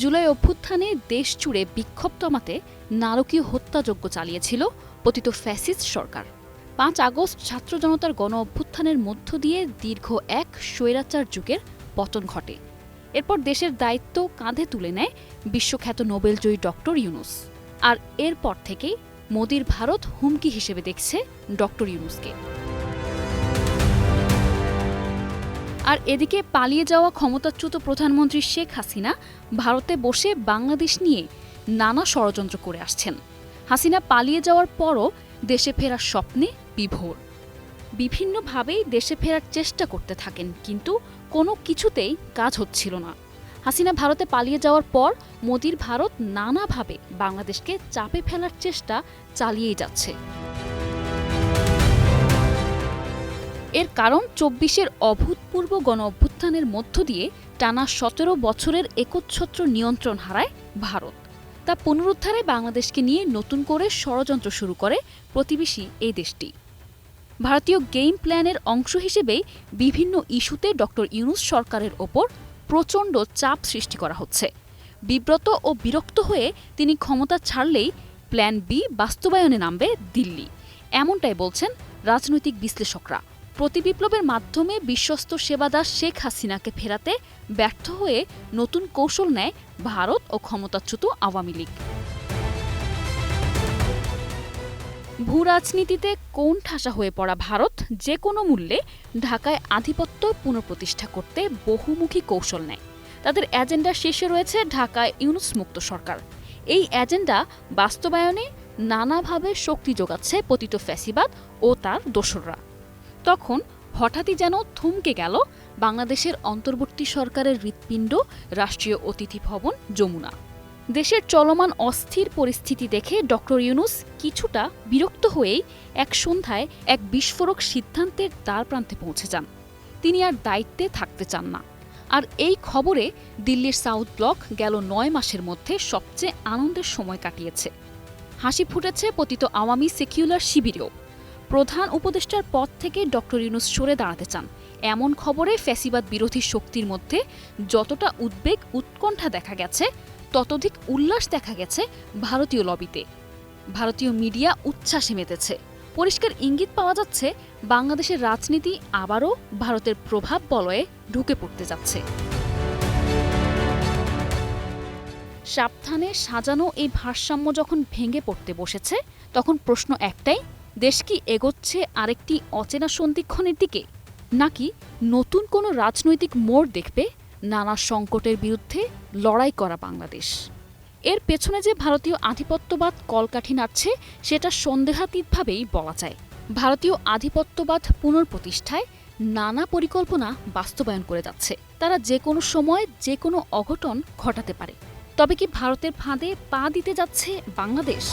জুলাই অভ্যুত্থানে দেশ জুড়ে বিক্ষোভ দমাতে নারকীয় হত্যাযজ্ঞ চালিয়েছিল পতিত ফ্যাসিস্ট সরকার। পাঁচ আগস্ট ছাত্র জনতার গণ অভ্যুত্থানের মধ্য দিয়ে দীর্ঘ এক স্বৈরাচার যুগের পতন ঘটে। এরপর দেশের দায়িত্ব কাঁধে তুলে নেয় বিশ্বখ্যাত নোবেলজয়ী ডক্টর ইউনুস। আর এরপর থেকেই মোদির ভারত হুমকি হিসেবে দেখছে ডক্টর ইউনুসকে। আর এদিকে পালিয়ে যাওয়া ক্ষমতাচ্যুত প্রধানমন্ত্রী শেখ হাসিনা ভারতে বসে বাংলাদেশ নিয়ে নানা ষড়যন্ত্র করে আসছেন। হাসিনা পালিয়ে যাওয়ার পরও দেশে ফেরার স্বপ্নে বিভোর। বিভিন্নভাবেই দেশে ফেরার চেষ্টা করতে থাকেন, কিন্তু কোনো কিছুতেই কাজ হচ্ছিল না। হাসিনা ভারতে পালিয়ে যাওয়ার পর মোদির ভারত নানাভাবে বাংলাদেশকে চাপে ফেলার চেষ্টা চালিয়েই যাচ্ছে। এর কারণ চব্বিশের অভূতপূর্ব গণ অভ্যুত্থানের মধ্য দিয়ে টানা সতেরো বছরের একচ্ছত্র নিয়ন্ত্রণ হারায় ভারত। তা পুনরুদ্ধারে বাংলাদেশকে নিয়ে নতুন করে ষড়যন্ত্র শুরু করে প্রতিবেশী এই দেশটি। ভারতীয় গেম প্ল্যানের অংশ হিসেবেই বিভিন্ন ইস্যুতে ডক্টর ইউনুস সরকারের ওপর প্রচণ্ড চাপ সৃষ্টি করা হচ্ছে। বিব্রত ও বিরক্ত হয়ে তিনি ক্ষমতা ছাড়লেই প্ল্যান বি বাস্তবায়নে নামবে দিল্লি। এমনটাই বলছেন রাজনৈতিক বিশ্লেষকরা। প্রতিবিপ্লবের মাধ্যমে বিশ্বস্ত সেবাদাস শেখ হাসিনাকে ফেরাতে ব্যর্থ হয়ে নতুন কৌশল নেয় ভারত ও ক্ষমতাচ্যুত আওয়ামী লীগ। ভূ রাজনীতিতে কোন ঠাসা হয়ে পড়া ভারত, যে কোনো মূল্যে ঢাকায় আধিপত্য পুনঃপ্রতিষ্ঠা করতে বহুমুখী কৌশল নেয়। তাদের এজেন্ডা শেষে রয়েছে ঢাকায় ইউনুস মুক্ত সরকার। এই এজেন্ডা বাস্তবায়নে নানাভাবে শক্তি যোগাচ্ছে পতিত ফ্যাসিবাদ ও তার দোসররা। তখন হঠাৎই যেন থমকে গেল বাংলাদেশের অন্তর্বর্তী সরকারের হৃৎপিণ্ড, রাষ্ট্রীয় অতিথি ভবন, যমুনা। দেশের চলমান অস্থির পরিস্থিতি দেখে ডক্টর ইউনুস কিছুটা বিরক্ত হয়েই এক সন্ধ্যায় এক বিস্ফোরক সিদ্ধান্তের দ্বার প্রান্তে পৌঁছে যান। তিনি আর দায়িত্বে থাকতে চান না। আর এই খবরে দিল্লির সাউথ ব্লক গেল নয় মাসের মধ্যে সবচেয়ে আনন্দের সময় কাটিয়েছে। হাসি ফুটেছে পতিত আওয়ামী সেকিউলার শিবিরেও। প্রধান উপদেষ্টার পদ থেকে ডক্টর ইউনুস সরে দাঁড়াতে চান। এমন খবরে ফ্যাসিবাদ বিরোধী শক্তির মধ্যে যতটা উদ্বেগ, উৎকণ্ঠা দেখা গেছে, ততোধিক উল্লাস দেখা গেছে ভারতীয় লবিতে। ভারতীয় মিডিয়া উচ্ছ্বাসে মেতেছে। পরিষ্কার ইঙ্গিত পাওয়া যাচ্ছে, বাংলাদেশের রাজনীতি আবারও ভারতের প্রভাব বলয়ে ঢুকে পড়তে যাচ্ছে। সাবধানে সাজানো এই ভারসাম্য যখন ভেঙে পড়তে বসেছে, তখন প্রশ্ন একটাই দেশ কি এগোচ্ছে আরেকটি অচেনা সন্ধিক্ষণের দিকে? নাকি নতুন কোনো রাজনৈতিক মোড় দেখবে? নানা সংকটের বিরুদ্ধে লড়াই করা বাংলাদেশ। এর পেছনে যে ভারতীয় আধিপত্যবাদ কলকাঠি নাড়ছে, সেটা সন্দেহাতীতভাবেই বলা যায়। ভারতীয় আধিপত্যবাদ পুনর্প্রতিষ্ঠায় নানা পরিকল্পনা বাস্তবায়ন করে যাচ্ছে। তারা যে কোনো সময় যে কোনো অঘটন ঘটাতে পারে। তবে কি ভারতের ফাঁদে পা দিতে যাচ্ছে বাংলাদেশ?